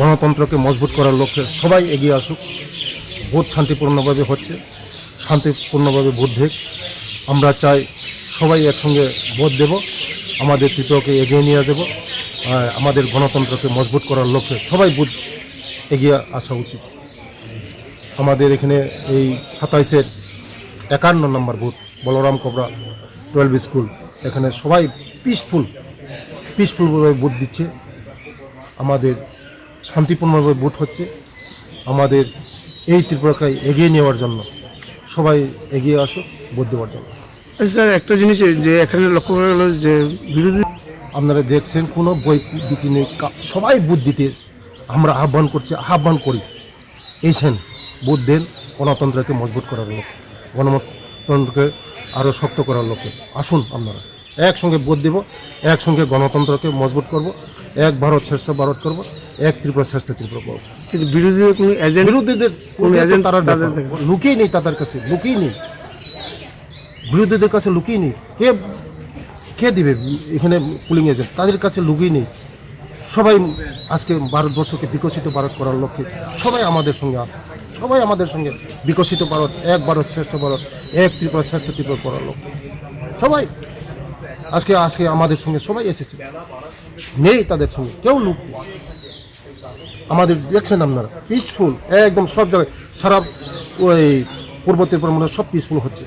গণতন্ত্রকে মজবুত করার লক্ষ্যে সবাই এগিয়ে আসুক। ভোট শান্তিপূর্ণভাবে হচ্ছে, শান্তিপূর্ণভাবে ভোট দেখ আমরা চাই সবাই একসঙ্গে ভোট দেব, আমাদের ত্রিপুরাকে এগিয়ে নিয়ে যাব আমাদের গণতন্ত্রকে মজবুত করার লক্ষ্যে সবাই বুথ এগিয়ে আসা উচিত। আমাদের এখানে এই সাতাইশের একান্ন নম্বর booth, Balaram Kabra twelve school, এখানে সবাই পিসফুল পিসফুলভাবে বুথ দিচ্ছে। আমাদের শান্তিপূর্ণভাবে বুথ হচ্ছে। আমাদের এই ত্রিপুরাকে এগিয়ে নেওয়ার জন্য সবাই এগিয়ে আসুক বুথ দেওয়ার জন্য। আচ্ছা স্যার একটা জিনিস যে এখানে লক্ষ্য করা গেল যে বিরোধী আপনারা দেখছেন কোনো বই দিতে নেই। সবাই বুথ দিতে আমরা আহ্বান করছি আহ্বান করি। এসেন বুথ দেন গণতন্ত্রকে মজবুত করার লক্ষ্যে গণতন্ত্রকে আরও শক্ত করার লক্ষ্যে। আসুন আপনারা একসঙ্গে ভোট দেব একসঙ্গে গণতন্ত্রকে মজবুত করব। এক ভারত শ্রেষ্ঠ ভারত করব এক ত্রিপুরা শ্রেষ্ঠ ত্রিপুরা করব। কিন্তু বিরোধীদের কোনো এজেন্ট বিরোধীদের কোনো এজেন্ট তারা লুকিয়ে নেই তাদের কাছে লুকিয়ে নেই। বিরোধীদের কাছে লুকিয়ে নেই। কে কে দিবে এখানে পুলিং এজেন্ট তাদের কাছে লুকিয়ে নেই। সবাই আজকে ভারতবর্ষকে বিকশিত ভারত করার লক্ষ্যে সবাই আমাদের সঙ্গে আছে। সবাই আমাদের সঙ্গে বিকশিত ভারত এক ভারত শ্রেষ্ঠ ভারত এক ত্রিপুরা শ্রেষ্ঠ ত্রিপুরা করার লক্ষ্যে। সবাই আজকে আজকে আমাদের সঙ্গে সবাই এসেছে নেই তাদের সঙ্গে, কেউ লুক। আমাদের দেখছেন আপনারা পিসফুল একদম সব জায়গায় সারা ওই পূর্ব ত্রিপুরা মনে সব পিসফুল হচ্ছে